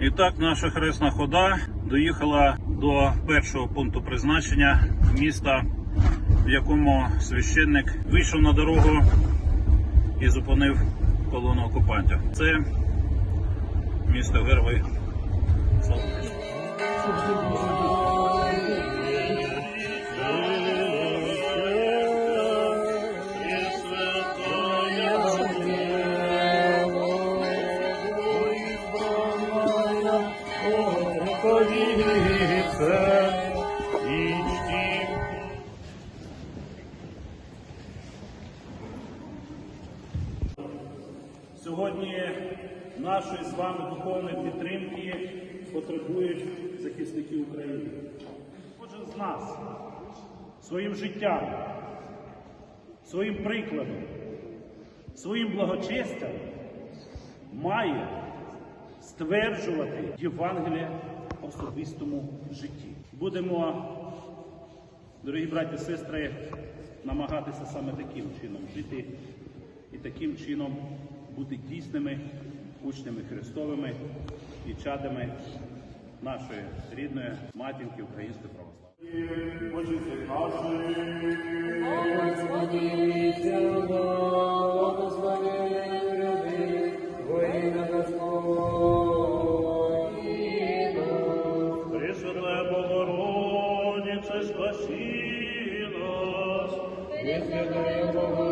І так, наша хресна хода доїхала до першого пункту призначення міста, в якому священник вийшов на дорогу і зупинив колону окупантів. Це місто Герви. Слава Україні! Сьогодні нашої з вами духовної підтримки потребують захисники України. Кожен з нас своїм життям, своїм прикладом, своїм благочестям має стверджувати Євангеліє особистому житті. Будемо, дорогі браті і сестри, намагатися саме таким чином жити і таким чином бути дійсними учнями Христовими і чадами нашої рідної матінки української православної. Господи, спаси нас. Пресвятая Богородице,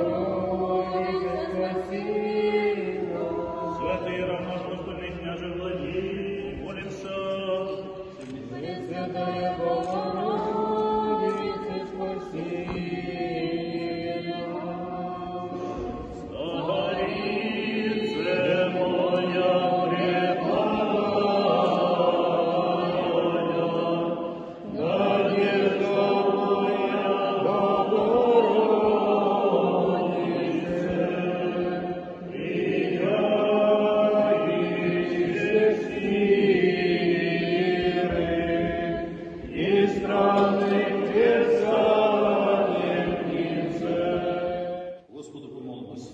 Господу помолимося.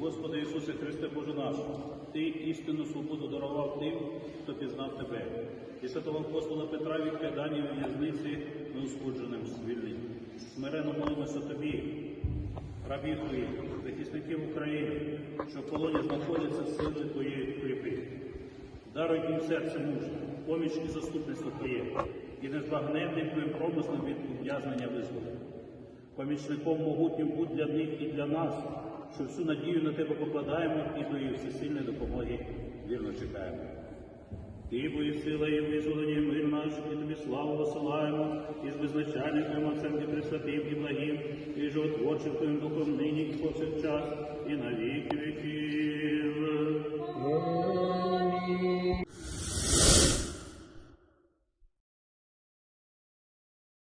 Господи, Ісусе Христе Боже наш, Ти істинну свободу дарував тим, хто пізнав Тебе. І святого апостола Петра від кайданів в'язниці неушкодженим звільнив. Смиренно молимося Тобі, рабів Твоїх, захисників України, що в полоні знаходяться сили Твоєї кріпи. Даруй їм серце мужа, поміч і заступництво Твоє, і незбагненним Твоїм промислом від ув'язнення визволення. Помічником могутнім будь для них і для нас, що всю надію на тебе покладаємо і твої всесильної допомоги вірно чекаємо. Ти бої сила і визволення, мир наш, і тобі славу посилаємо, і з безначальним твоїм Отцем і пресвятим і благим, і животворчим твоїм духом нині і повсякчас, і на віки віків.